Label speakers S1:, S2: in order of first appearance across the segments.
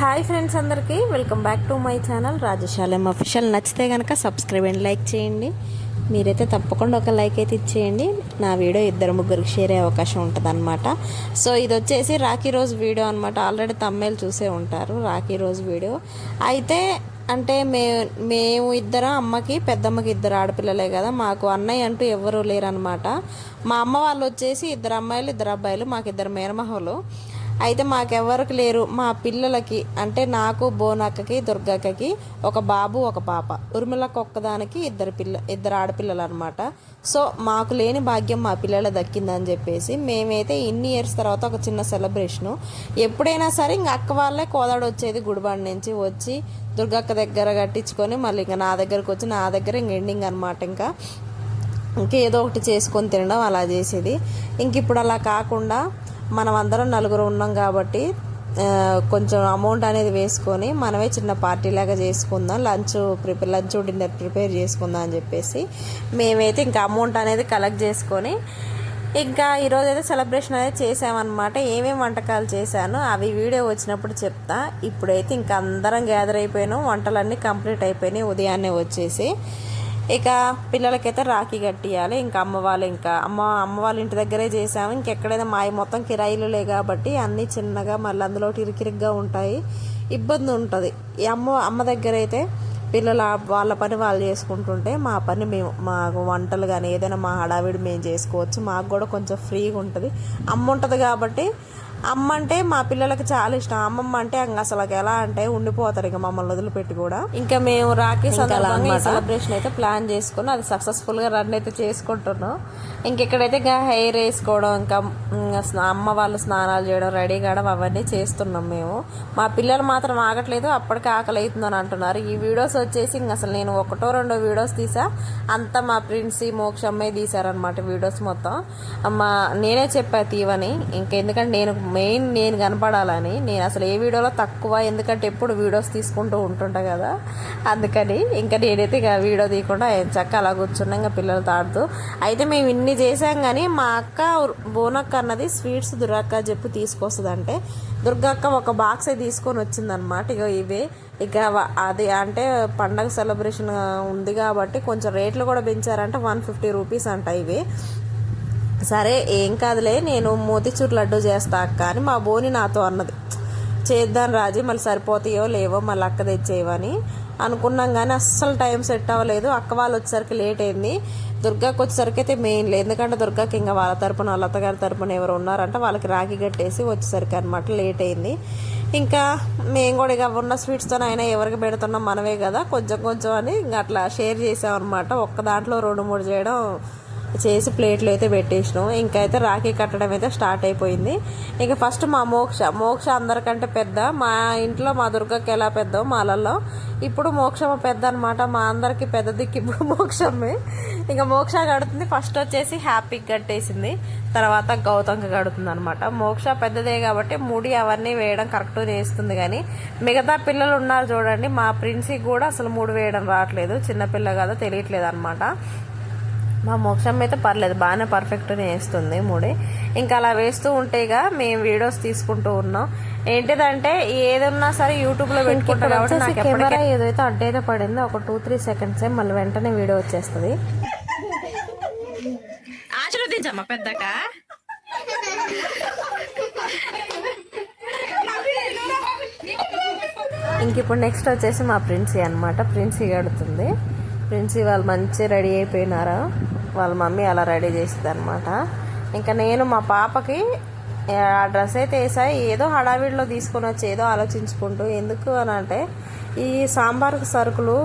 S1: Hi friends అందరికీ. Welcome back to my channel Rajashalam official. నచ్చితే కనుక సబ్స్క్రైబ్ అండ్ లైక్ చేయండి. మీరైతే తప్పకుండా ఒక లైక్ అయితే ఇచ్చేయండి. నా వీడియో ఇద్దరు ముగ్గురికి షేర్ అయ్యే అవకాశం ఉంటుంది అనమాట సో ఇది వచ్చేసి రాఖీ రోజు వీడియో అనమాట ఆల్రెడీ తమ్మేలు చూసే ఉంటారు రాఖీ రోజు వీడియో. అయితే అంటే మే మేము ఇద్దరం అమ్మకి పెద్దమ్మకి ఇద్దరు ఆడపిల్లలే కదా. మాకు అన్నయ్య అంటూ ఎవరూ లేరనమాట మా అమ్మ వాళ్ళు వచ్చేసి ఇద్దరు అమ్మాయిలు ఇద్దరు అబ్బాయిలు మాకు ఇద్దరు మేనమహలు అయితే మాకెవరికి లేరు. మా పిల్లలకి అంటే నాకు బోనక్కకి దుర్గక్కకి ఒక బాబు ఒక పాప. ఉర్మిళకు ఒక్కదానికి ఇద్దరు పిల్ల ఇద్దరు ఆడపిల్లలు అనమాట సో మాకు లేని భాగ్యం మా పిల్లల దక్కిందని చెప్పేసి మేమైతే ఇన్ని ఇయర్స్ తర్వాత ఒక చిన్న సెలబ్రేషను ఎప్పుడైనా సరే ఇంక అక్క వాళ్ళే కోదాడు వచ్చేది గుడిబండి నుంచి వచ్చి దుర్గక్క దగ్గర కట్టించుకొని మళ్ళీ ఇంకా నా దగ్గరకు వచ్చి నా దగ్గర ఇంక ఎండింగ్ అనమాట ఇంకా. ఇంకా ఏదో ఒకటి చేసుకొని తినడం అలా చేసేది. ఇంక ఇప్పుడు అలా కాకుండా మనం అందరం నలుగురు ఉన్నాం కాబట్టి కొంచెం అమౌంట్ అనేది వేసుకొని మనమే చిన్న పార్టీ లాగా చేసుకుందాం lunch prepare lunch dinner prepare చేసుకుందాం అని చెప్పేసి మేమైతే ఇంకా అమౌంట్ అనేది కలెక్ట్ చేసుకొని ఇంకా ఈరోజు అయితే సెలబ్రేషన్ అనేది చేసామన్నమాట ఏమేమి వంటకాలు చేశాను అవి వీడియో వచ్చినప్పుడు చెప్తా. ఇప్పుడైతే ఇంకా అందరం గ్యాదర్ అయిపోయినాం వంటలన్నీ కంప్లీట్ అయిపోయినాయి ఉదయాన్నే వచ్చేసి ఇక పిల్లలకైతే రాఖీ కట్టియాలి. ఇంకా అమ్మ వాళ్ళు ఇంకా అమ్మ అమ్మ వాళ్ళ ఇంటి దగ్గరే చేసాము ఇంకెక్కడైనా మాయ మొత్తం కిరాయిలులే కాబట్టి అన్నీ చిన్నగా మళ్ళీ అందులో ఇరికిరిగ్గా ఉంటాయి. ఇబ్బంది ఉంటుంది. ఈ అమ్మ అమ్మ దగ్గర అయితే పిల్లల వాళ్ళ పని వాళ్ళు చేసుకుంటుంటే మా పని మేము మాకు వంటలు కానీ ఏదైనా మా హడావిడి మేము చేసుకోవచ్చు. మాకు కూడా కొంచెం ఫ్రీగా ఉంటుంది. అమ్మ ఉంటుంది కాబట్టి అమ్మ అంటే మా పిల్లలకి చాలా ఇష్టం. అమ్మమ్మ అంటే ఇంక అసలు ఎలా అంటే ఉండిపోతారు ఇక మమ్మల్ని వదిలిపెట్టి కూడా. ఇంకా మేము రాఖీ సందర్భంగా సెలబ్రేషన్ అయితే ప్లాన్ చేసుకుని అది సక్సెస్ఫుల్గా రన్ అయితే చేసుకుంటున్నాం. ఇంకెక్కడైతే ఇంకా హెయిర్ వేసుకోవడం ఇంకా అమ్మ వాళ్ళు స్నానాలు చేయడం రెడీ కావడం అవన్నీ చేస్తున్నాం మేము. మా పిల్లలు మాత్రం ఆగట్లేదు అప్పటికే ఆకలి అవుతుందని అంటున్నారు. ఈ వీడియోస్ వచ్చేసి ఇంక అసలు నేను ఒకటో రెండో వీడియోస్ తీసా. అంతా మా ప్రిన్సీ మోక్షమ్మే తీసారనమాట వీడియోస్ మొత్తం. మా నేనే చెప్పా తీవని. ఇంకెందుకంటే నేను మెయిన్ నేను కనపడాలని. నేను అసలు ఏ వీడియోలో తక్కువ ఎందుకంటే ఎప్పుడు వీడియోస్ తీసుకుంటూ ఉంటుంటా కదా. అందుకని ఇంకా నేనైతే ఇక వీడియో తీయకుండా చక్క అలా కూర్చున్నా ఇంకా పిల్లలతో ఆడుతూ. అయితే మేము ఇన్ని చేసాం కానీ మా అక్క బోనక్క అన్నది స్వీట్స్ దుర్గక్క చెప్పి తీసుకొస్తుంది అంటే దుర్గక్క ఒక బాక్స్ తీసుకొని వచ్చిందనమాట ఇక ఇవే. ఇక అది అంటే పండగ సెలబ్రేషన్ ఉంది కాబట్టి కొంచెం రేట్లు కూడా పెంచారంటే వన్ ఫిఫ్టీ రూపీస్ అంట ఇవి. సరే ఏం కాదులే నేను మోతిచూర్ లడ్డు చేస్తా అక్క అని మా బోని నాతో అన్నది. చేద్దాం రాజీ మళ్ళీ సరిపోతాయో లేవో మళ్ళీ అక్క తెచ్చేవని అనుకున్నాం కానీ అస్సలు టైం సెట్ అవ్వలేదు. అక్క వాళ్ళు వచ్చేసరికి లేట్ అయింది. దుర్గాకి వచ్చేసరికి అయితే మెయిన్ లేదు ఎందుకంటే దుర్గాకి ఇంకా వాళ్ళ తరపున వాళ్ళ అత్తగారి తరపున ఎవరు ఉన్నారంటే వాళ్ళకి రాఖీ కట్టేసి వచ్చేసరికి అనమాట లేట్ అయింది. ఇంకా మేము కూడా ఇక ఉన్న స్వీట్స్తో అయినా ఎవరికి పెడుతున్నాం మనమే కదా కొంచెం కొంచెం అని ఇంకా అట్లా షేర్ చేసామన్నమాట ఒక్క దాంట్లో రెండు మూడు చేయడం చేసి ప్లేట్లు అయితే పెట్టేసినాం. ఇంకైతే రాఖీ కట్టడం అయితే స్టార్ట్ అయిపోయింది. ఇంకా ఫస్ట్ మా మోక్ష మోక్ష అందరికంటే పెద్ద. మా ఇంట్లో మా దుర్గకి ఎలా పెద్ద మాలల్లో ఇప్పుడు మోక్షమ పెద్ద అనమాట మా అందరికి పెద్ద దిక్కి మోక్షమే ఇక మోక్ష కడుతుంది. ఫస్ట్ వచ్చేసి హ్యాపీకి కట్టేసింది. తర్వాత గౌతంకి కడుతుంది అనమాట మోక్ష పెద్దదే కాబట్టి ముడి అవన్నీ వేయడం కరెక్ట్ వేస్తుంది కానీ మిగతా పిల్లలు ఉన్నారు చూడండి. మా ప్రిన్సీకి కూడా అసలు ముడి వేయడం రావట్లేదు. చిన్నపిల్ల కదా తెలియట్లేదు అనమాట మా మోక్షం అయితే పర్లేదు బాగానే పర్ఫెక్ట్గా వేస్తుంది మూడే. ఇంకా అలా వేస్తూ ఉంటేగా మేము వీడియోస్ తీసుకుంటూ ఉన్నాం. ఏంటిదంటే ఏదన్నా సరే యూట్యూబ్లో పెట్టుకుంటాం కాబట్టి కెమెరా ఏదైతే అడ్డైతే పడిందో ఒక టూ త్రీ సెకండ్స్ మళ్ళీ వెంటనే వీడియో వచ్చేస్తుంది. ఆశీర్వదించమ్మా పెద్దక ఇంక ఇప్పుడు నెక్స్ట్ వచ్చేసి మా ప్రిన్సీ అనమాట ప్రిన్సీ కడుతుంది ప్రిన్సీ వాళ్ళు మంచి రెడీ అయిపోయినారు? వాళ్ళ మమ్మీ అలా రెడీ చేసింది అనమాట ఇంకా నేను మా పాపకి ఆ డ్రెస్ అయితే వేసా. ఏదో హడావిడిలో తీసుకొని వచ్చి ఏదో ఆలోచించుకుంటూ ఎందుకు అని అంటే ఈ సాంబార్ సరుకులు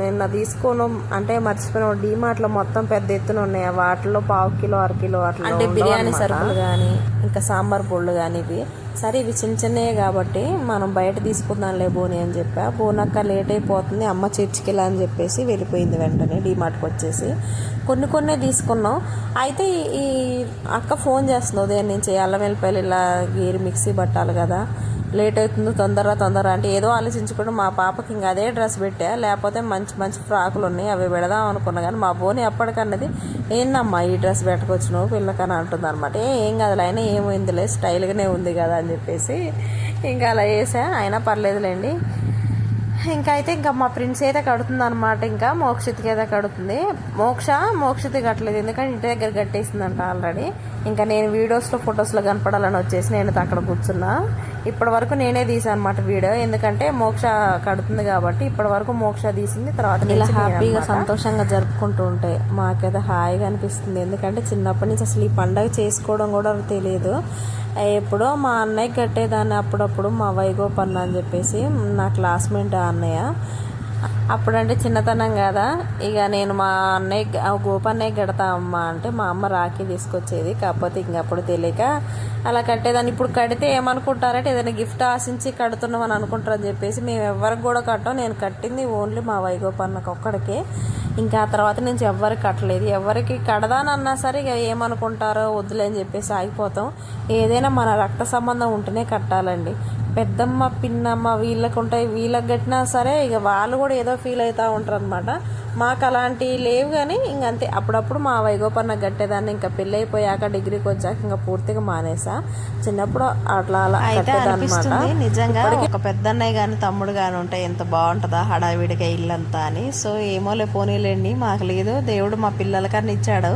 S1: నిన్న తీసుకోను అంటే మర్చిపోయిన డీమార్ట్లో మొత్తం పెద్ద ఎత్తున ఉన్నాయి. వాటిలో పావు కిలో అర కిలో అట్లా అంటే బిర్యానీ సరుకులు కానీ ఇంకా సాంబార్ పొళ్ళు కానీ ఇవి. సరే ఇవి చిన్న చిన్నవి కాబట్టి మనం బయట తీసుకుందాంలే బోని అని చెప్పా బోనక్క లేట్ అయిపోతుంది అమ్మ చర్చికి వెళ్ళా అని చెప్పేసి వెళ్ళిపోయింది వెంటనే డీమార్ట్కి వచ్చేసి. కొన్ని కొన్ని తీసుకున్నాం. అయితే ఈ- అక్క ఫోన్ చేస్తుంది ఉదయం నుంచి అల్లం వెల్లిపాయలు ఇలా గీరి మిక్సీ పట్టాలి కదా. లేట్ అవుతుంది తొందర తొందర అంటే ఏదో ఆలోచించుకుంటూ మా పాపకి ఇంకా అదే డ్రెస్ పెట్టా. లేకపోతే మంచి మంచి ఫ్రాకులు ఉన్నాయి అవి పెడదాం అనుకున్నా కానీ మా బోని అప్పటికన్నది ఏందమ్మా ఈ డ్రెస్ పెట్టుకొచ్చు నువ్వు పిల్లకని అంటుంది అనమాట ఏం కాదు అయినా ఏమైందిలే స్టైల్గానే ఉంది కదా అని చెప్పేసి ఇంకా అలా వేసా అయినా పర్లేదులేండి. ఇంకా అయితే ఇంకా మా ప్రిన్స్ అయితే కడుతుంది అనమాట ఇంకా మోక్షిత్కి అయితే కడుతుంది. మోక్ష మోక్షతి కట్టలేదు. ఎందుకంటే ఇంటి దగ్గర కట్టేసిందంట ఆల్రెడీ. ఇంకా నేను వీడియోస్లో ఫొటోస్లో కనపడాలని వచ్చేసి నేను అక్కడ కూర్చున్నా. ఇప్పటి వరకు నేనే తీసాను అనమాట వీడియో. ఎందుకంటే మోక్ష కడుతుంది కాబట్టి ఇప్పటి వరకు మోక్ష తీసింది తర్వాత ఇలా హ్యాపీగా సంతోషంగా జరుపుకుంటూ ఉంటే మాకైతే హాయిగా అనిపిస్తుంది. ఎందుకంటే చిన్నప్పటి నుంచి అసలు ఈ పండగ చేసుకోవడం కూడా తెలియదు ఎప్పుడో మా అన్నయ్య కట్టేదాన్ని అప్పుడప్పుడు మా వైగోపన్న అని చెప్పేసి నా క్లాస్మేట్ అన్నయ్య. అప్పుడంటే చిన్నతనం కదా. ఇక నేను మా అన్నయ్య గోపన్నయ్య కడతా అమ్మ అంటే మా అమ్మ రాఖీ తీసుకొచ్చేది. కాకపోతే ఇంక అప్పుడు తెలియక అలా కట్టేదాన్ని. ఇప్పుడు కడితే ఏమనుకుంటారంటే ఏదైనా గిఫ్ట్ ఆశించి కడుతున్నాం అని అనుకుంటారని చెప్పేసి మేము ఎవరికి కూడా కట్టాం. నేను కట్టింది ఓన్లీ మా వైగోపన్నకు ఒక్కడికే. ఇంకా ఆ తర్వాత నుంచి ఎవ్వరికి కట్టలేదు. ఎవరికి కడదానన్నా సరే ఇక ఏమనుకుంటారో వద్దులే అని చెప్పేసి ఆగిపోతాం. ఏదైనా మన రక్త సంబంధం ఉంటేనే కట్టాలండి. పెద్దమ్మ పిన్నమ్మ వీళ్ళకు ఉంటాయి వీళ్ళకి కట్టినా సరే ఇక వాళ్ళు కూడా ఏదో ఫీల్ అవుతూ ఉంటారు అనమాట మాకు అలాంటివి లేవు కానీ ఇంకంతే అప్పుడప్పుడు మా వైగోపన్న కట్టేదాన్ని ఇంకా పెళ్ళి అయిపోయాక డిగ్రీకి వచ్చాక ఇంకా పూర్తిగా మానేసా. చిన్నప్పుడు అట్లా అలా కట్టేదన్నమాట. నిజంగా ఒక పెద్దన్నయ్య కానీ తమ్ముడు కానీ ఉంటే ఎంత బాగుంటుందా హడావిడిగా ఇల్లంతా అని. సో ఏమోలే పోనీలేండి మాకు లేదు. దేవుడు మా పిల్లలకన్నా ఇచ్చాడు.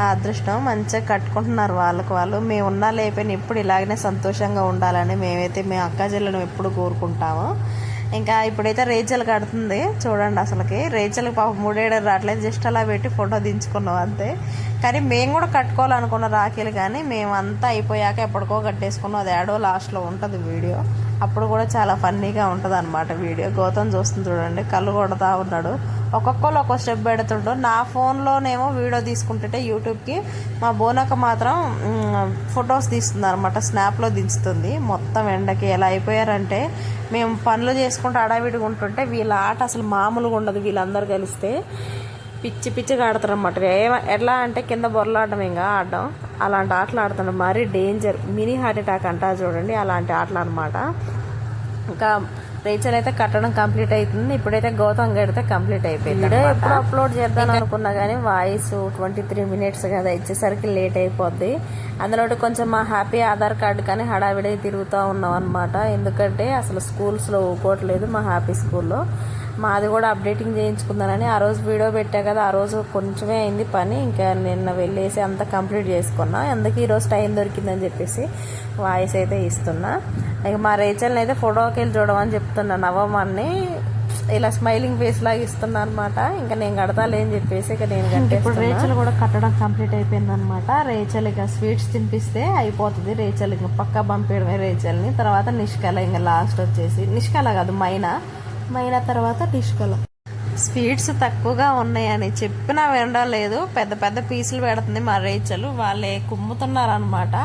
S1: అదృష్టం మంచిగా కట్టుకుంటున్నారు వాళ్ళకు వాళ్ళు. మేము ఉన్నా లేకపోయినా ఎప్పుడు ఇలాగనే సంతోషంగా ఉండాలని మేమైతే మేము అక్క చెల్లెను ఎప్పుడు కోరుకుంటాము. ఇంకా ఇప్పుడైతే రేచల్ కడుతుంది చూడండి అసలుకి. రేచల్ పాప మూడేడు రావట్లేదు జస్ట్ అలా పెట్టి ఫోటో దించుకున్నాం అంతే. కానీ మేము కూడా కట్టుకోవాలనుకున్న రాఖీలు కానీ మేము అంతా అయిపోయాక ఎప్పటికో కట్టేసుకున్నాం. అది ఏడో లాస్ట్లో ఉంటుంది వీడియో. అప్పుడు కూడా చాలా ఫన్నీగా ఉంటుంది అనమాట వీడియో. గౌతమ్ చూస్తుంది చూడండి కళ్ళు కొడతా ఉన్నాడు. ఒక్కొక్కరు ఒక్కో స్టెప్ పెడుతుండ్రు. నా ఫోన్లోనేమో వీడియో తీసుకుంటుంటే యూట్యూబ్కి మా బోనక మాత్రం ఫొటోస్ తీస్తుంది అనమాట స్నాప్లో దించుతుంది. మొత్తం ఎండకి ఎలా అయిపోయారంటే మేము పనులు చేసుకుంటూ అడావిడిగా ఉంటుంటే వీళ్ళ ఆట అసలు మామూలుగా ఉండదు. వీళ్ళందరూ కలిస్తే పిచ్చి పిచ్చిగా ఆడతారు అనమాట ఎట్లా అంటే కింద బొరలాడడం ఇంకా ఆడడం. అలాంటి ఆటలు ఆడుతుండ్రు. మరీ డేంజర్. మినీ హార్ట్ అటాక్ అంటారు చూడండి అలాంటి ఆటలు అనమాట ఇంకా రేచర్ అయితే కట్టడం కంప్లీట్ అవుతుంది ఇప్పుడైతే గౌతమ్ గడితే కంప్లీట్ అయిపోయింది వీడియో ఎప్పుడు అప్లోడ్ చేద్దాం అనుకున్నా కానీ వాయిస్ ట్వంటీ త్రీ మినిట్స్ కదా ఇచ్చేసరికి లేట్ అయిపోద్ది. అందులో కొంచెం మా హ్యాపీ ఆధార్ కార్డు కానీ హడావిడి తిరుగుతూ ఉన్నాం అనమాట ఎందుకంటే అసలు స్కూల్స్లో ఊకోవట్లేదు మా హ్యాపీ స్కూల్లో మాది కూడా అప్డేటింగ్ చేయించుకుందానని ఆ రోజు వీడియో పెట్టా కదా ఆ రోజు కొంచెమే అయింది పని ఇంకా నిన్న వెళ్ళేసి అంతా కంప్లీట్ చేసుకున్నా. అందుకే ఈరోజు టైం దొరికిందని చెప్పేసి వాయిస్ అయితే ఇస్తున్నా. ఇక మా రేచల్ని అయితే ఫోటోకి వెళ్ళి చూడమని చెప్తున్నా. నవ్వమని ఇలా స్మైలింగ్ ఫేస్ లాగా ఇస్తున్నా అనమాట ఇంకా నేను కడతాలే అని చెప్పేసి ఇక నేను ఇప్పుడు రేచల్ కూడా కట్టడం కంప్లీట్ అయిపోయింది అనమాట రేచల్ ఇక స్వీట్స్ తినిపిస్తే అయిపోతుంది రేచల్. ఇంకా పక్క పంపించడమే రేచల్ని. తర్వాత నిష్కల ఇంకా లాస్ట్ వచ్చేసి. నిష్కల కాదు మైనా. మైన తర్వాత నిష్కల స్వీట్స్ తక్కువగా ఉన్నాయని చెప్పినా వినడం పెద్ద పెద్ద పీసులు పెడుతుంది మా రేచలు. వాళ్ళే కుమ్ముతున్నారనమాట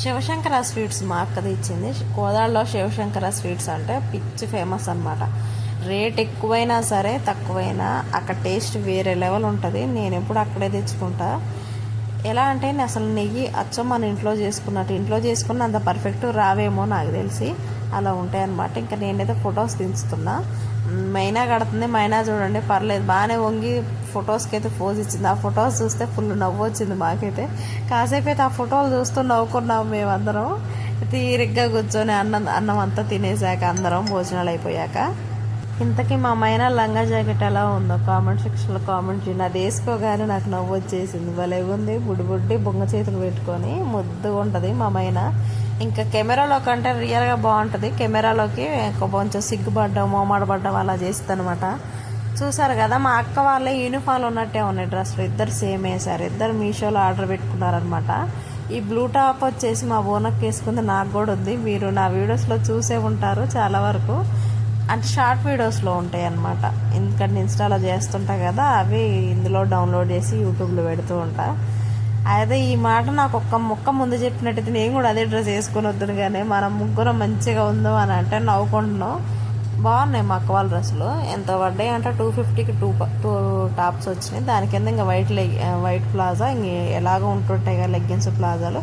S1: శివశంకర స్వీట్స్ మా అక్కది ఇచ్చింది కోదాడలో శివశంకర స్వీట్స్ అంటే పిచ్చి ఫేమస్ అనమాట రేట్ ఎక్కువైనా సరే తక్కువైనా అక్కడ టేస్ట్ వేరే లెవెల్ ఉంటుంది. నేను ఎప్పుడు అక్కడే తెచ్చుకుంటా. ఎలా అంటే అసలు నెయ్యి అచ్చం మన ఇంట్లో చేసుకున్నట్టు. ఇంట్లో చేసుకున్న అంత పర్ఫెక్ట్ రావేమో నాకు తెలిసి. అలా ఉంటాయన్నమాట. ఇంకా నేనైతే ఫొటోస్ దించుతున్నా. మైనా కడుతుంది. మైనా చూడండి పర్లేదు. బాగానే వంగి ఫొటోస్కి అయితే పోజ్ ఇచ్చింది. ఆ ఫొటోస్ చూస్తే ఫుల్ నవ్వు వచ్చింది మాకైతే. కాసేపు అయితే ఆ ఫోటోలు చూస్తూ నవ్వుకున్నాం మేమందరం. తీరిగ్గా కూర్చొని అన్నం అన్నం అంతా తినేసాక అందరం భోజనాలు అయిపోయాక. ఇంతకీ మా మైన లంగా జాకెట్ ఎలా ఉందో కామెంట్ సెక్షన్లో కామెంట్ చేయండి. అది వేసుకోగానే నాకు నవ్వు వచ్చేసింది. భలే ఉంది. బుడ్డి బుడ్డి బొంగ చేతులు పెట్టుకొని ముద్దుగా ఉంటుంది మా మైన. ఇంకా కెమెరాలో కంటే రియల్గా బాగుంటుంది. కెమెరాలోకి కొంచెం సిగ్గుపడ్డం మోమాడబడ్డం అలా చేస్తుంది అనమాట చూసారు కదా మా అక్క వాళ్ళే యూనిఫామ్ ఉన్నట్టే ఉన్నాయి డ్రెస్లు ఇద్దరు సేమ్ వేసారు ఇద్దరు మీషోలో ఆర్డర్ పెట్టుకున్నారనమాట ఈ బ్లూ టాప్ వచ్చేసి మా బోనక్ వేసుకుంది. నాకు కూడా ఉంది. మీరు నా వీడియోస్లో చూసే ఉంటారు చాలా వరకు. అంటే షార్ట్ వీడియోస్లో ఉంటాయి అనమాట ఎందుకంటే ఇన్స్టాలో చేస్తుంటా కదా అవి ఇందులో డౌన్లోడ్ చేసి యూట్యూబ్లో పెడుతూ ఉంటాను అయితే ఈ మాట నాకు ఒక్క ముక్క ముందు చెప్పినట్టయితే నేను కూడా అదే డ్రెస్ వేసుకొని వద్దును కానీ మనం ముగ్గురం మంచిగా ఉందో అని అంటే నవ్వుకుంటున్నాం. బాగున్నాయి మా అక్క వాళ్ళ డ్రెస్సులు. ఎంత పడ్డాయి అంటే టూ ఫిఫ్టీకి టూ టూ టాప్స్ వచ్చినాయి. దాని కింద ఇంకా వైట్ లెగ్ వైట్ ప్లాజా ఇంక ఎలాగో ఉంటుంటాయి కదా లెగ్గిన్స్ ప్లాజాలు.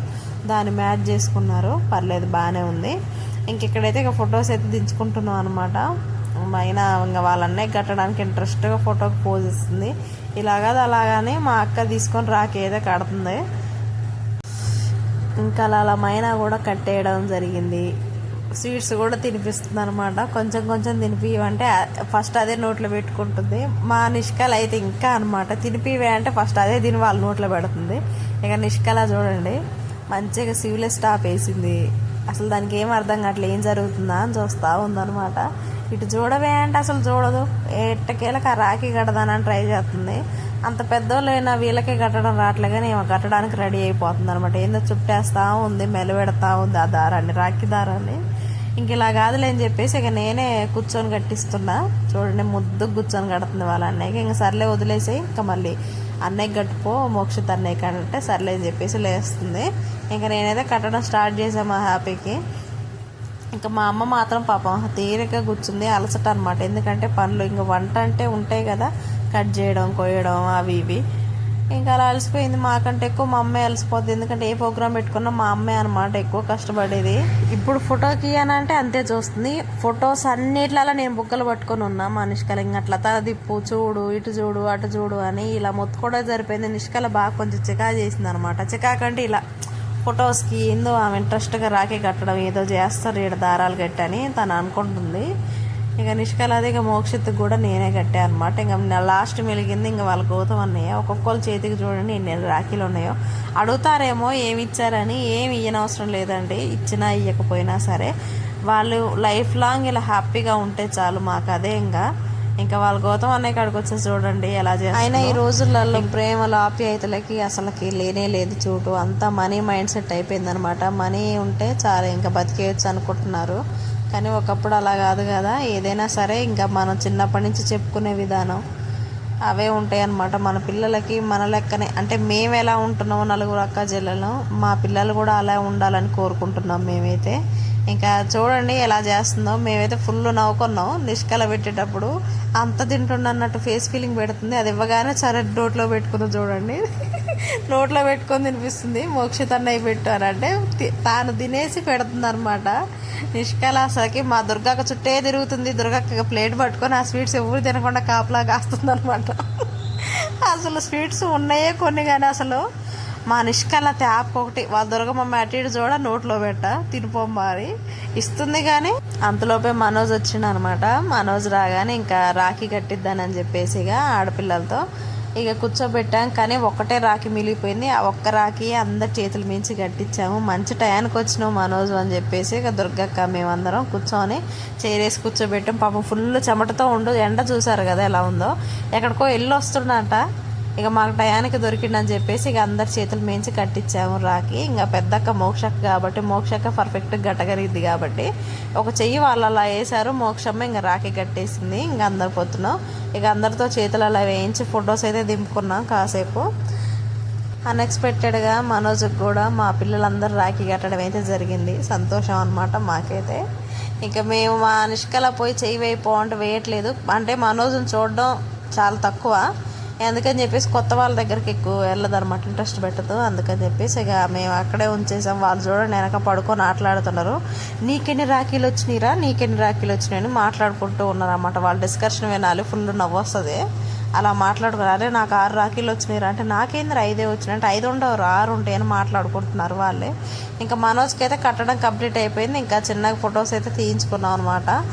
S1: దాన్ని మ్యాచ్ చేసుకున్నారు. పర్లేదు బాగానే ఉంది. ఇంక ఇక్కడైతే ఇక ఫొటోస్ అయితే దించుకుంటున్నాం అనమాట అయినా ఇంకా వాళ్ళన్నే కట్టడానికి ఇంట్రెస్ట్గా ఫోటోకి పోజ్ ఇస్తుంది. ఇలాగది అలాగానే మా అక్క తీసుకొని రాకేదో కడుతుంది. ఇంకా అలా అలా మైనా కూడా కట్టేయడం జరిగింది. స్వీట్స్ కూడా తినిపిస్తుంది అనమాట కొంచెం కొంచెం తినిపివంటే ఫస్ట్ అదే నోట్లో పెట్టుకుంటుంది. మా నిష్కల అయితే ఇంకా అనమాట తినిపివే అంటే ఫస్ట్ అదే తిని వాళ్ళ నోట్లో పెడుతుంది. ఇక నిష్కల చూడండి మంచిగా సివిలెస్ స్టాప్ వేసింది. అసలు దానికి ఏం అర్థం కావట్లేదు ఏం జరుగుతుందా అని చూస్తూ ఉందనమాట ఇటు చూడవే అంటే అసలు చూడదు. ఎట్టకేలకు ఆ రాఖీ కడదానని ట్రై చేస్తుంది. అంత పెద్దోళ్ళైనా వీళ్ళకే కట్టడం రావట్లే కానీ ఏమో కట్టడానికి రెడీ అయిపోతుంది అనమాట ఏందో చుట్టేస్తా ఉంది మెలవెడతా ఉంది ఆ దారాన్ని రాఖీ దారాన్ని. ఇంక ఇలా కాదులే అని చెప్పేసి ఇక నేనే కూర్చొని కట్టిస్తున్నా. చూడండి ముద్దు కూర్చొని కడుతుంది వాళ్ళ అన్నయ్యకి. ఇంక సర్లే వదిలేసి ఇంకా మళ్ళీ అన్నయ్య కట్టుకో మోక్షిత్ అన్నయ్య కంటే సర్లే అని చెప్పేసి లేస్తుంది. ఇంకా నేనైతే కట్టడం స్టార్ట్ చేసాము హ్యాపీకి. ఇంకా మా అమ్మ మాత్రం పాపం తీరిక కూర్చుంది అలసట అనమాట ఎందుకంటే పనులు ఇంకా వంట అంటే ఉంటాయి కదా కట్ చేయడం కొయ్యడం అవి ఇవి. ఇంకా అలా అలసిపోయింది. మాకంటే ఎక్కువ మా అమ్మే అలసిపోద్ది. ఎందుకంటే ఏ ప్రోగ్రామ్ పెట్టుకున్నా మా అమ్మే అనమాట ఎక్కువ కష్టపడేది. ఇప్పుడు ఫోటోకి అని అంటే అంతే చూస్తుంది. ఫొటోస్ అన్నిట్లలో నేను బుగ్గలు పట్టుకొని ఉన్నా. మా నిష్కల ఇంకా అట్లా తల దిప్పు చూడు ఇటు చూడు అటు చూడు అని ఇలా మొత్తుకోవడం సరిపోయింది నిష్కల బాగా కొంచెం చికా చేసింది అనమాట చికాకంటే ఇలా. ఫొటోస్కి ఏందో ఆమె ఇంట్రెస్ట్గా రాఖీ కట్టడం ఏదో చేస్తారు ఈడ దారాలు కట్టని తను అనుకుంటుంది. ఇక నిష్కలాది ఇక మోక్షిత్కి కూడా నేనే కట్టా అనమాట ఇంకా నా లాస్ట్ మెలిగింది ఇంకా వాళ్ళ గౌతమ్ అన్నయ్య. ఒక్కొక్కరు చేతికి చూడండి ఎన్ని రాఖీలు ఉన్నాయో. అడుగుతారేమో ఏమి ఇచ్చారని ఏమి ఇయ్యనవసరం లేదండి. ఇచ్చినా ఇవ్వకపోయినా సరే. వాళ్ళు లైఫ్ లాంగ్ ఇలా హ్యాపీగా ఉంటే చాలు మాకు అదే ఇంకా. ఇంకా వాళ్ళ గౌతమ్ అన్నయ్య కాడికి వచ్చి చూడండి ఎలా చేస్తారు అయినా ఈ రోజులలో ప్రేమల ఆప్యాయతలకి అసలుకి లేనే లేదు చూడు. అంతా మనీ మైండ్ సెట్ అయిపోయింది అనమాట మనీ ఉంటే చాలా ఇంకా బతికేయచ్చు అనుకుంటున్నారు. కానీ ఒకప్పుడు అలా కాదు కదా. ఏదైనా సరే ఇంకా మనం చిన్నప్పటి నుంచి చెప్పుకునే విధానం. అవే ఉంటాయి అన్నమాట మన పిల్లలకి మన లెక్కనే. అంటే మేము ఎలా ఉంటున్నామో నలుగురు అక్క చెల్లెలు మా పిల్లలు కూడా అలా ఉండాలని కోరుకుంటున్నాం మేమైతే. ఇంకా చూడండి ఎలా చేస్తుందో. మేమైతే ఫుల్ నవ్వుకున్నాం. నిష్కల పెట్టేటప్పుడు అంత తింటుండన్నట్టు ఫేస్ ఫీలింగ్ పెడుతుంది. అది ఇవ్వగానే సరే డోట్లో పెట్టుకుందో చూడండి. నోట్లో పెట్టుకొని తినిపిస్తుంది. మోక్షితన్నయ్య పెట్టారు అంటే తి- తాను తినేసి పెడుతుందనమాట నిష్కలాసకి నిష్కల అసలుకి మా దుర్గక్క చుట్టే తిరుగుతుంది. దుర్గక్క ప్లేట్ పట్టుకొని ఆ స్వీట్స్ ఎవరు తినకుండా కాపలా కాస్తుంది అనమాట అసలు స్వీట్స్ ఉన్నాయే కొన్ని కానీ అసలు మా నిష్కల ట్యాప్ ఒకటి. వాళ్ళ దుర్గమ్మ అటు ఇటు చూడ నోట్లో పెట్ట. తినిపోమ్మారి ఇస్తుంది కానీ అంతలోపే మనోజ్ వచ్చిండు అనమాట మనోజ్ రాగానే ఇంకా రాఖీ కట్టిద్దానని చెప్పేసి ఇక ఆడపిల్లలతో ఇక కూర్చోబెట్టాం కానీ ఒక్కటే రాఖీ మిగిలిపోయింది. ఆ ఒక్క రాఖీ అందరి చేతుల మించి కట్టించాము మంచి టయానికి వచ్చినాం మనోజు అని చెప్పేసి ఇక దుర్గక్క మేమందరం కూర్చొని చేరేసి కూర్చోబెట్టాం. పాపం ఫుల్ చెమటతో ఉండు. ఎండ చూసారు కదా ఎలా ఉందో. ఎక్కడికో వెళ్ళి వస్తున్నట ఇక మాకు టయానికి దొరికిండని చెప్పేసి ఇక అందరి చేతులు మేంచి కట్టించాము రాకి ఇంకా పెద్దక్క మోక్షక్క కాబట్టి మోక్షక్క పర్ఫెక్ట్గా గట్టగలిగింది కాబట్టి ఒక చెయ్యి వాళ్ళు అలా వేశారు మోక్షమ్మ ఇంకా రాకి కట్టేసింది. ఇంకా అందరు పొద్దున ఇక అందరితో చేతులు అలా వేయించి ఫొటోస్ అయితే దింపుకున్నాం కాసేపు. అన్ఎక్స్పెక్టెడ్గా మనోజ్కి కూడా మా పిల్లలందరూ రాఖీ కట్టడం అయితే జరిగింది. సంతోషం అనమాట మాకైతే. ఇంకా మేము మా నిష్కల పోయి చెయ్యి వేయిపో అంటే వేయట్లేదు. అంటే మనోజ్ని చూడడం చాలా తక్కువ. అందుకని చెప్పేసి కొత్త వాళ్ళ దగ్గరికి ఎక్కువ వెళ్ళదన్నమాట. ఇంట్రెస్ట్ పెట్టదు. అందుకని చెప్పేసి ఇక మేము అక్కడే ఉంచేసాం. వాళ్ళు చూడండి వెనక పడుకొని ఆటలాడుతున్నారు. నీకెన్ని రాఖీలు వచ్చినాయిరా? నీకెన్ని రాఖీలు వచ్చినాయని మాట్లాడుకుంటూ ఉన్నారు అన్నమాట వాళ్ళ డిస్కషన్ వినాలి. ఫుల్ నవ్వు వస్తుంది. అలా మాట్లాడుకున్నారు. అరే నాకు ఆరు రాఖీలు వచ్చినాయిరా అంటే నాకేందిరా ఐదే వచ్చినాయి? అంటే ఐదు ఉండవు ఆరు ఉంటాయని మాట్లాడుకుంటున్నారు వాళ్ళే. ఇంకా మనోజ్కి అయితే కట్టడం కంప్లీట్ అయిపోయింది. ఇంకా చిన్నగా ఫొటోస్ అయితే తీయించుకున్నాం అనమాట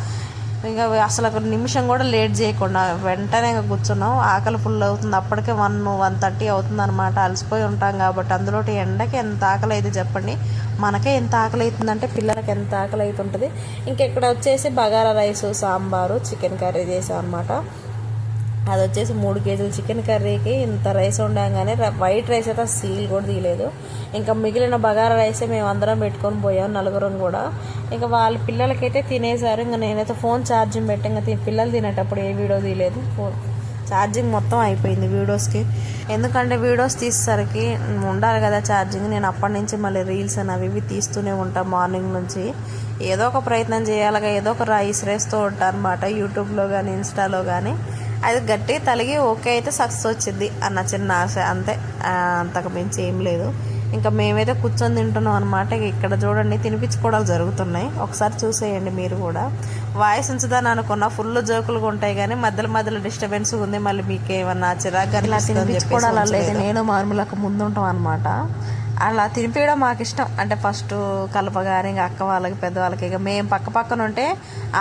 S1: ఇంకా అసలు ఒక నిమిషం కూడా లేట్ చేయకుండా వెంటనే ఇంకా కూర్చున్నాం. ఆకలి ఫుల్ అవుతుంది. అప్పటికే వన్ వన్ థర్టీ అవుతుంది అనమాట అలసిపోయి ఉంటాం కాబట్టి అందులో ఎండకి ఎంత ఆకలి అయితే చెప్పండి. మనకే ఎంత ఆకలి అవుతుందంటే పిల్లలకి ఎంత ఆకలి అవుతుంటుంది. ఇంకెక్కడ వచ్చేసి bagara rice sambar chicken curry చేసాం అనమాట అది వచ్చేసి మూడు కేజీలు చికెన్ కర్రీకి ఇంత రైస్ ఉండగానే వైట్ రైస్ అయితే సీల్ కూడా తీయలేదు. ఇంకా మిగిలిన బగారా రైసే మేము అందరం పెట్టుకొని పోయాం నలుగురం కూడా. ఇంకా వాళ్ళ పిల్లలకైతే తినేసారు. ఇంకా నేనైతే ఫోన్ ఛార్జింగ్ పెట్టి. ఇంకా పిల్లలు తినేటప్పుడు ఏ వీడియో తీయలేదు. ఫోన్ ఛార్జింగ్ మొత్తం అయిపోయింది వీడియోస్కి. ఎందుకంటే వీడియోస్ తీసేసరికి ఉండాలి కదా ఛార్జింగ్. నేను అప్పటి నుంచి మళ్ళీ రీల్స్ అని అవి ఇవి తీస్తూనే ఉంటాను మార్నింగ్ నుంచి. ఏదో ఒక ప్రయత్నం చేయాలిగా. ఏదో ఒక రైస్ రేస్తూ ఉంటాను అనమాట యూట్యూబ్లో కానీ ఇన్స్టాలో కానీ అది గట్టి తలిగి ఓకే అయితే సక్సెస్ వచ్చింది అన్న చిన్న ఆశ అంతే. అంతకు మించి ఏం లేదు. ఇంకా మేమైతే కూర్చొని తింటున్నాం అనమాట ఇక్కడ చూడండి తినిపించుకోవడాలు జరుగుతున్నాయి. ఒకసారి చూసేయండి మీరు కూడా. వాయిస్ ఉంచుదాని అనుకున్నా ఫుల్ జోకులుగా ఉంటాయి కానీ మధ్యలో మధ్యలో డిస్టర్బెన్స్ ఉంది. మళ్ళీ మీకు ఏమన్నా చిరాకు ఇలా తినిపించుకోవడాలు లేదు. నేను మార్ములకు ముందు ఉంటాం అనమాట అలా తినిపించడం మాకు ఇష్టం అంటే ఫస్ట్ కలపగానే ఇంకా అక్క వాళ్ళకి పెద్దవాళ్ళకి ఇక మేము పక్క పక్కన ఉంటే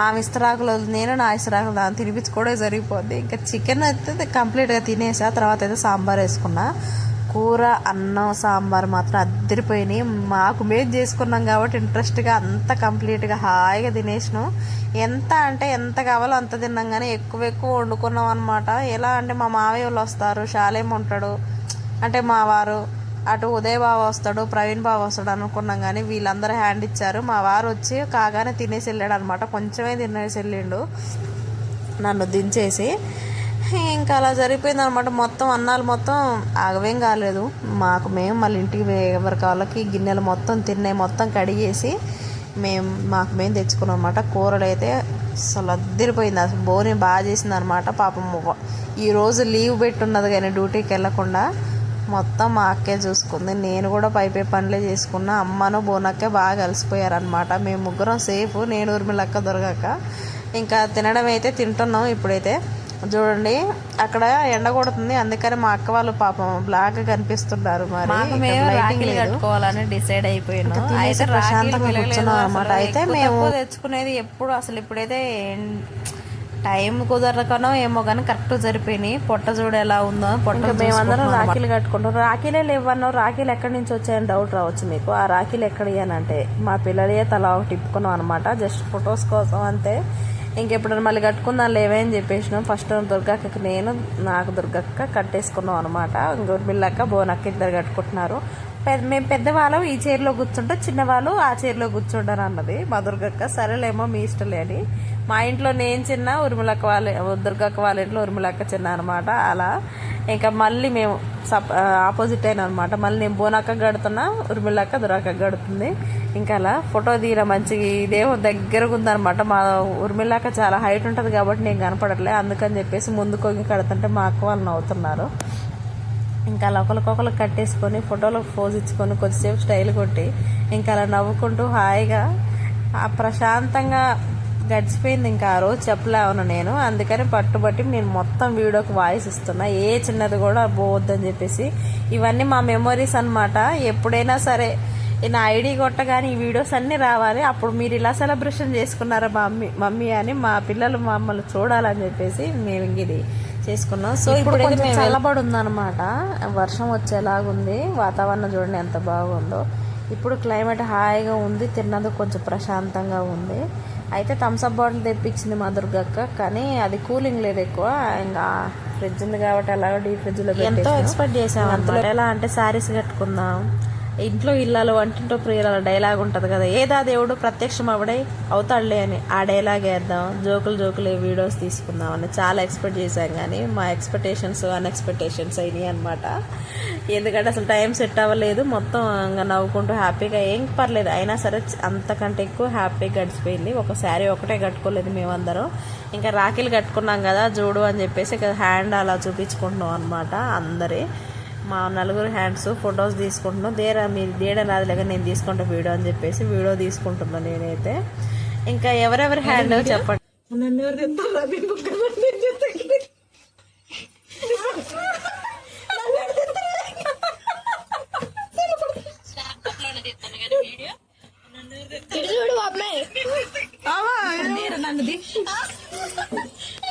S1: ఆమె ఇస్తరాకులు నేను నా ఇస్తరాకులు దాన్ని తినిపించుకోవడం జరిగిపోద్ది. ఇంకా చికెన్ అయితే కంప్లీట్గా తినేసా తర్వాత అయితే సాంబార్ వేసుకున్నా. కూర అన్నం సాంబార్ మాత్రం అద్దరిపోయినాయి. మాకు మేము చేసుకున్నాం కాబట్టి ఇంట్రెస్ట్గా అంత కంప్లీట్గా హాయిగా తినేసినాం. ఎంత అంటే ఎంత కావాలో అంత తిన్నాం. కానీ ఎక్కువ ఎక్కువ వండుకున్నాం అనమాట ఎలా అంటే మా మావయ్య వాళ్ళు వస్తారు శాలేం ఉంటాడు. అంటే మా వారు అటు ఉదయ్ బావ వస్తాడు ప్రవీణ్ బావ వస్తాడు అనుకున్నాం కానీ వీళ్ళందరూ హ్యాండ్ ఇచ్చారు. మా వారు వచ్చి కాగానే తినేసి వెళ్ళాడు అనమాట కొంచెమే తినేసి వెళ్ళిండు. నన్ను దించేసి. ఇంకా అలా జరిగిపోయింది అనమాట మొత్తం అన్నాలు మొత్తం ఆగవేం కాలేదు. మాకు మేము మళ్ళీ ఇంటికి వే- ఎవరి కాళ్ళకి గిన్నెలు మొత్తం తిన్నాయి మొత్తం కడిగేసి మేము మాకు మేము తెచ్చుకున్నాం అనమాట కూరలు అయితే అసలు అద్దరిపోయింది. అసలు బోని బాగా చేసింది అనమాట పాపం ఈ రోజు లీవ్ పెట్టున్నది కానీ డ్యూటీకి వెళ్ళకుండా మొత్తం మా అక్కే చూసుకుంది. నేను కూడా పై పై పనులే చేసుకున్నా. అమ్మను బోనక్కే బాగా కలిసిపోయారనమాట మేము ముగ్గురం సేఫ్. నేను ఉర్మిలక్క దొరకక ఇంకా తినడం అయితే తింటున్నాం ఇప్పుడైతే. చూడండి అక్కడ ఎండ కొడుతుంది. అందుకని మా అక్క వాళ్ళు పాపం బ్లాక్ కనిపిస్తున్నారు మరి.
S2: కట్టుకోవాలని డిసైడ్ అయిపోయినాం. అయితే
S1: ప్రశాంతంగా కూర్చున్నాం.
S2: అసలు.
S1: అయితే మేము-
S2: తెచ్చుకునేది ఎప్పుడు అసలు ఇప్పుడైతే టైం కుదరకనో ఏమో కానీ కరెక్ట్ సరిపోయినాయి పొట్ట చూడు ఎలా ఉందో పొట్ట
S1: మేమందరం. రాఖీలు కట్టుకుంటాం. రాఖీలే లేవన్నో రాఖీలు ఎక్కడి నుంచి వచ్చాయని డౌట్ రావచ్చు మీకు. ఆ రాఖీలు ఎక్కడ అంటే మా పిల్లలే తలా ఒకటి ఇప్పుకున్నాం అనమాట జస్ట్ ఫొటోస్ కోసం అంతే. ఇంకెప్పుడు మళ్ళీ కట్టుకుందాం లేవే అని చెప్పేసినాం. ఫస్ట్ దుర్గక్కకి నేను నాకు దుర్గక్క కట్టేసుకున్నాం అనమాట గుర్మిల్లక్క బోనక్క ఇద్దరు కట్టుకుంటున్నారు. పెద్ద మేము పెద్దవాళ్ళం ఈ చైర్లో కూర్చుంటే చిన్నవాళ్ళు ఆ చైర్లో కూర్చుంటారు అన్నది మా దుర్గక్క. సరేలేమో మీ ఇష్టలే అని మా ఇంట్లో నేను చిన్న ఉర్మిలక్క వాళ్ళ దుర్గక్క వాళ్ళ ఇంట్లో ఉర్మిలక్క చిన్న అనమాట అలా. ఇంకా మళ్ళీ మేము సప్ ఆపోజిట్ అయిన అనమాట మళ్ళీ నేను బోనక్క గడుతున్నా ఉర్మిలక్క దురక్క గడుతుంది ఇంకా అలా ఫోటో తీయడం మంచిగా ఇదేమో దగ్గరగా ఉందనమాట మా ఉర్మిలక్క చాలా హైట్ ఉంటుంది కాబట్టి నేను కనపడట్లే. అందుకని చెప్పేసి ముందు కొంగి కడుతుంటే మా అక్క వాళ్ళు నవ్వుతున్నారు. ఇంకా అలా ఒకరికొకరు కట్టేసుకొని ఫోటోలకు ఫోజ్ ఇచ్చుకొని కొద్దిసేపు స్టైల్ కొట్టి ఇంకా అలా నవ్వుకుంటూ హాయిగా ప్రశాంతంగా గడిచిపోయింది ఇంకా ఆ రోజు చెప్పలేను నేను. అందుకని పట్టుబట్టి నేను మొత్తం వీడియోకి వాయిస్ ఇస్తున్నా. ఏ చిన్నది కూడా పోవద్దని చెప్పేసి. ఇవన్నీ మా మెమొరీస్ అన్నమాట. ఎప్పుడైనా సరే నా ఐడి కొట్టగానే ఈ వీడియోస్ అన్నీ రావాలి. అప్పుడు మీరు ఇలా సెలబ్రేషన్ చేసుకున్నారా మా మమ్మీ మమ్మీ అని మా పిల్లలు మమ్మల్ని చూడాలని చెప్పేసి మేము ఇది చేసుకున్నాం. సో ఇప్పుడు కొంచెం చల్లబడి ఉందన్నమాట. వర్షం వచ్చేలాగుంది. వాతావరణం చూడండి ఎంత బాగుందో. ఇప్పుడు క్లైమేట్ హాయిగా ఉంది. తిన్నందుకు కొంచెం ప్రశాంతంగా ఉంది. అయితే థమ్స్అప్ బాటిల్ తెప్పించింది మా దుర్గక్క కానీ అది కూలింగ్ లేదు ఎక్కువ. ఇంకా ఫ్రిడ్జ్ ఉంది కాబట్టి అలాగే డీ ఫ్రిడ్జ్లో ఎంతో ఎక్స్పెక్ట్ చేసాం ఎలా అంటే శారీస్ కట్టుకుందాం. ఇంట్లో ఇల్లాలు వంటింటో ప్రియుల డైలాగ్ ఉంటుంది కదా. ఏదా దేవుడు ప్రత్యక్షం అవడే అవుతాడులే అని ఆ డైలాగ్ వేద్దాం జోకులు జోకులు వీడియోస్ తీసుకుందాం అని చాలా ఎక్స్పెక్ట్ చేశాం కానీ మా ఎక్స్పెక్టేషన్స్ అన్ఎక్స్పెక్టేషన్స్ అయినాయి అనమాట ఎందుకంటే అసలు టైం సెట్ అవ్వలేదు మొత్తం ఇంకా నవ్వుకుంటూ హ్యాపీగా ఏం పర్లేదు. అయినా సరే అంతకంటే ఎక్కువ హ్యాపీగా గడిచిపోయింది. ఒక శారీ ఒకటే కట్టుకోలేదు మేమందరం. ఇంకా రాఖీలు కట్టుకున్నాం కదా చూడు అని చెప్పేసి ఇక హ్యాండ్ అలా చూపించుకుంటున్నాం అనమాట అందరి. మా నలుగురు హ్యాండ్స్ ఫొటోస్ తీసుకుంటున్నాం. దేరా మీరు దేయడం రాదులేక నేను తీసుకుంటా వీడియో అని చెప్పేసి వీడియో తీసుకుంటున్నాను నేనైతే. ఇంకా ఎవరెవరి హ్యాండ్ చెప్పండి.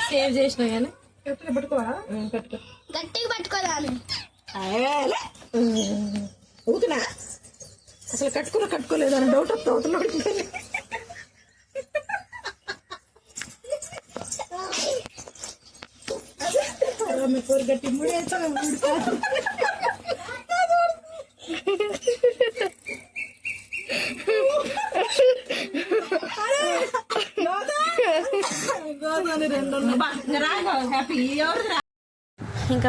S2: సేవ్ చేసిన కానీ
S3: గట్టిగా
S2: కట్టుకున్నా కట్టుకోలేదు అని డౌట్ డౌట్లో
S1: ఉంటుంది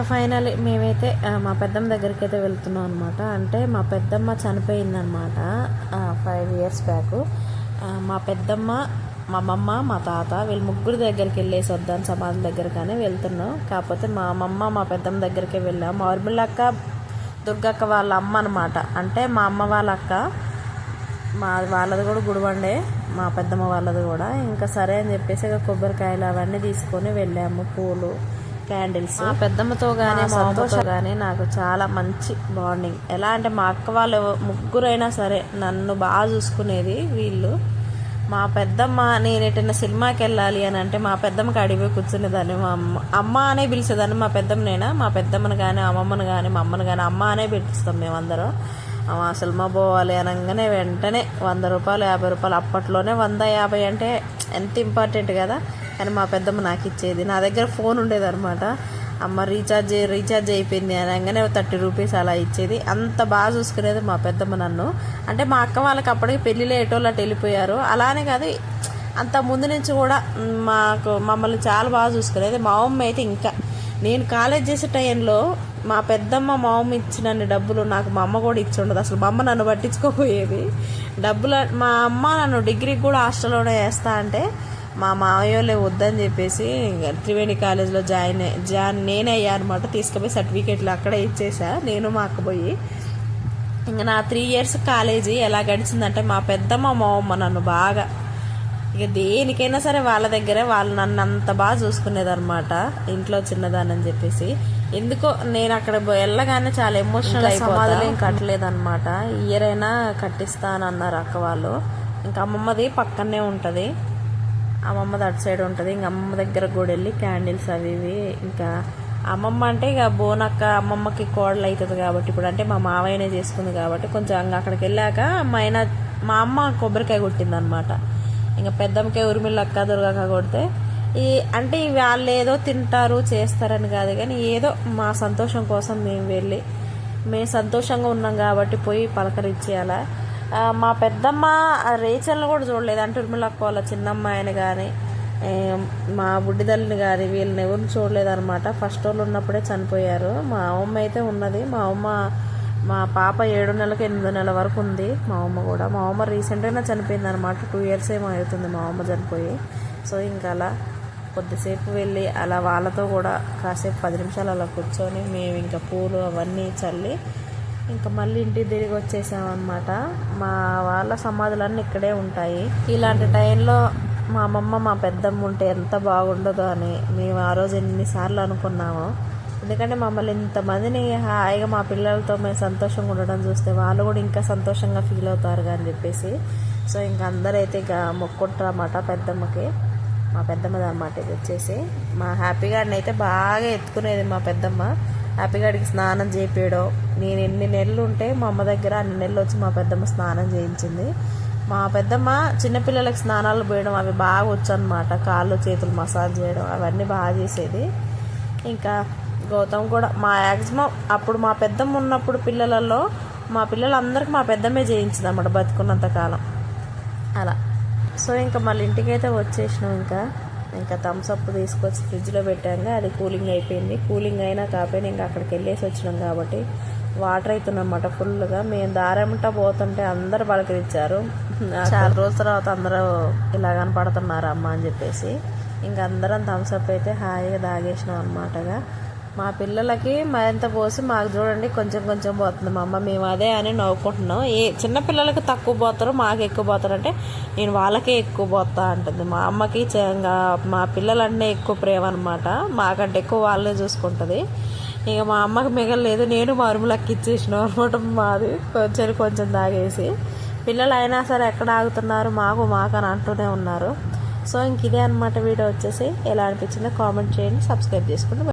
S1: ఫైనల్ మేమైతే మా పెద్దమ్మ దగ్గరికి అయితే వెళ్తున్నాం అనమాట అంటే మా పెద్దమ్మ చనిపోయిందనమాట ఫైవ్ ఇయర్స్ బ్యాక్ మా పెద్దమ్మ మా అమ్మమ్మ మా తాత వీళ్ళు ముగ్గురు దగ్గరికి వెళ్ళేసి వద్దాం సమాధి దగ్గరగానే వెళ్తున్నాం. కాకపోతే మా అమ్మమ్మ మా పెద్దమ్మ దగ్గరికి వెళ్ళాం. మా అక్క దుర్గక్క వాళ్ళ అమ్మ అనమాట అంటే మా అమ్మ వాళ్ళ అక్క మా వాళ్ళది కూడా గుడివండే మా పెద్దమ్మ వాళ్ళది కూడా. ఇంకా సరే అని చెప్పేసి ఇక కొబ్బరికాయలు అవన్నీ తీసుకొని వెళ్ళాము పూలు.
S2: క్యాండిల్స్.
S1: మా పెద్దమ్మతో కానీ
S2: మా
S1: మా అమ్మతో
S2: సంతోష-
S1: కానీ నాకు చాలా మంచి బాండింగ్. ఎలా అంటే మా అక్క వాళ్ళు ముగ్గురైనా సరే నన్ను బాగా చూసుకునేది వీళ్ళు. మా పెద్దమ్మ నేను ఎటైనా సినిమాకి వెళ్ళాలి అని అంటే మా పెద్దమ్మకి అడిగి కూర్చునేదాన్ని. మా అమ్మ అమ్మ అనే పిలిచేదాన్ని. మా పెద్దమ్మనైనా మా పెద్దమ్మని కానీ అమ్మమ్మని కానీ మా అమ్మని కానీ అమ్మ అనే పిలుస్తాం మేమందరం అమ్మ సినిమా పోవాలి అనగానే వెంటనే వంద రూపాయలు యాభై రూపాయలు. అప్పట్లోనే వంద యాభై అంటే ఎంత ఇంపార్టెంట్ కదా. కానీ మా పెద్దమ్మ నాకు ఇచ్చేది. నా దగ్గర ఫోన్ ఉండేదన్నమాట. అమ్మ రీఛార్జ్ రీఛార్జ్ అయిపోయింది అనగానే థర్టీ రూపీస్ అలా ఇచ్చేది. అంత బాగా చూసుకునేది మా పెద్దమ్మ నన్ను. అంటే మా అక్క వాళ్ళకి అప్పటికి పెళ్ళిలో ఎటోళ్ళు వెళ్ళిపోయారు. అలానే కాదు అంత ముందు నుంచి కూడా మాకు మమ్మల్ని చాలా బాగా చూసుకునేది. మా అమ్మ అయితే ఇంకా నేను కాలేజ్ చేసే టైంలో మా పెద్దమ్మ మా అమ్మ ఇచ్చిన డబ్బులు నాకు మా అమ్మ కూడా ఇచ్చి ఉండదు. అసలు మా అమ్మ నన్ను పట్టించుకోపోయేది. డబ్బులు మా అమ్మ నన్ను డిగ్రీకి కూడా హాస్టల్లోనే వేస్తా అంటే మా మావయ్య వాళ్ళే వద్దని చెప్పేసి త్రివేణి కాలేజ్లో జాయిన్ జాయిన్ నేనే అయ్యా అనమాట తీసుకుపోయి సర్టిఫికేట్లు అక్కడే ఇచ్చేసా. నేను మా అక్క పోయి ఇంకా నా త్రీ ఇయర్స్ కాలేజీ ఎలా గడిచిందంటే మా పెద్దమ్మ మా అమ్మ నన్ను బాగా ఇక దేనికైనా సరే వాళ్ళ దగ్గరే వాళ్ళు నన్ను అంత బాగా చూసుకునేదన్నమాట. ఇంట్లో చిన్నదానని చెప్పేసి. ఎందుకో నేను అక్కడ వెళ్ళగానే చాలా ఎమోషనల్ సమాధులు ఏం కట్టలేదన్నమాట. ఇయర్ అయినా కట్టిస్తానన్నారు అక్క వాళ్ళు. ఇంకా అమ్మమ్మది పక్కనే ఉంటుంది. అమ్మమ్మది అటు సైడ్ ఉంటుంది. ఇంకా అమ్మమ్మ దగ్గర కూడా వెళ్ళి క్యాండిల్స్ అవి ఇవి ఇంకా అమ్మమ్మ అంటే ఇక బోనక్క అమ్మమ్మకి కోడలు అవుతుంది కాబట్టి ఇప్పుడు అంటే మా మావయ్యనే చేసుకుంది కాబట్టి కొంచెం ఇంకా అక్కడికి వెళ్ళాక మా ఆయన మా అమ్మ కొబ్బరికాయ కొట్టింది అనమాట ఇంకా పెద్దమ్మకే ఉరిమిళ్ళ అక్క దొరకక కొడితే ఈ అంటే వాళ్ళు ఏదో తింటారు చేస్తారని కాదు కానీ ఏదో మా సంతోషం కోసం మేము వెళ్ళి మేము సంతోషంగా ఉన్నాం కాబట్టి పోయి పలకరించేయాలా. మా పెద్దమ్మ రేచల్ని కూడా చూడలేదు. అంటే ఉర్మిళక్క వాళ్ళ చిన్నమ్మాయిని కానీ మా బుడ్డిదల్ని కానీ వీళ్ళని ఎవరిని చూడలేదు అనమాట ఫస్ట్ వాళ్ళు ఉన్నప్పుడే చనిపోయారు. మా అమ్మ అయితే ఉన్నది. మా అమ్మ మా పాప ఏడు నెలలకు ఎనిమిది నెలల వరకు ఉంది. మా అమ్మ కూడా. మా అమ్మ రీసెంట్గానే చనిపోయింది అనమాట టూ ఇయర్స్ ఏమో అవుతుంది మా అమ్మ చనిపోయి. సో ఇంకా అలా కొద్దిసేపు వెళ్ళి అలా వాళ్ళతో కూడా కాసేపు పది నిమిషాలు అలా కూర్చొని మేము ఇంకా పూలు అవన్నీ చల్లి ఇంకా మళ్ళీ ఇంటికి తిరిగి వచ్చేసామన్నమాట. మా వాళ్ళ సమాధులన్నీ ఇక్కడే ఉంటాయి. ఇలాంటి టైంలో మా అమ్మమ్మ మా పెద్దమ్మ ఉంటే ఎంత బాగుండదో అని మేము ఆ రోజు ఎన్నిసార్లు అనుకున్నాము. ఎందుకంటే మమ్మల్ని ఇంతమందిని హాయిగా మా పిల్లలతో మేము సంతోషంగా ఉండడం చూస్తే వాళ్ళు కూడా ఇంకా సంతోషంగా ఫీల్ అవుతారు అని చెప్పేసి. సో ఇంకా అందరైతే ఇక మొక్కుంటారన్నమాట పెద్దమ్మకి. మా పెద్దమ్మది అనమాట ఇది వచ్చేసి మా హ్యాపీ అయితే బాగా ఎత్తుకునేది మా పెద్దమ్మ. హ్యాపీగాడికి స్నానం చేపించడం నేను ఎన్ని నెలలు ఉంటే మా అమ్మ దగ్గర అన్ని నెలలు వచ్చి మా పెద్దమ్మ స్నానం చేయించింది. మా పెద్దమ్మ చిన్నపిల్లలకి స్నానాలు పోయడం అవి బాగా వచ్చనమాట కాళ్ళు చేతులు మసాజ్ చేయడం అవన్నీ బాగా చేసేది. ఇంకా గౌతమ్ కూడా మా మ్యాక్సిమం అప్పుడు మా పెద్దమ్మ ఉన్నప్పుడు పిల్లలలో మా పిల్లలందరికీ మా పెద్దమ్మే చేయించింది అన్నమాట బతుకున్నంత కాలం. అలా. సో ఇంకా మళ్ళీ ఇంటికైతే వచ్చేసినాం ఇంకా. ఇంకా థమ్స్ అప్ తీసుకొచ్చి ఫ్రిడ్జ్లో పెట్టాక అది కూలింగ్ అయిపోయింది. కూలింగ్ అయినా కాకపోయినా ఇంకా అక్కడికి వెళ్ళేసి వచ్చినాం కాబట్టి వాటర్ అవుతుందన్నమాట ఫుల్గా మేము దారంట పోతుంటే అందరు పలకరించారు. చాలా రోజుల తర్వాత అందరూ ఇలా కనపడుతున్నారు అమ్మ అని చెప్పేసి. ఇంకా అందరం థమ్స్ అప్ అయితే హాయిగా తాగేసినాం అనమాటగా మా పిల్లలకి మరింత పోసి మాకు చూడండి కొంచెం కొంచెం పోతుంది. మా అమ్మ మేము అదే అని నవ్వుకుంటున్నాం. ఏ చిన్న పిల్లలకి తక్కువ పోతారు మాకు ఎక్కువ పోతారు అంటే నేను వాళ్ళకే ఎక్కువ పోతా అంటుంది. మా అమ్మకి మా పిల్లలంటే ఎక్కువ ప్రేమ అనమాట మాకంటే ఎక్కువ వాళ్ళే చూసుకుంటుంది. ఇక మా అమ్మకి మిగలలేదు. నేను మా ఇచ్చేసిన అనమాట మాది. కొంచెం కొంచెం తాగేసి. పిల్లలు అయినా సరే ఎక్కడ ఆగుతున్నారు? మాకు మాకు అని అంటూనే ఉన్నారు. సో ఇంక ఇదే అనమాట వీడియో వచ్చేసి. ఎలా అనిపించిందో కామెంట్ చేయండి. సబ్స్క్రైబ్ చేసుకోండి.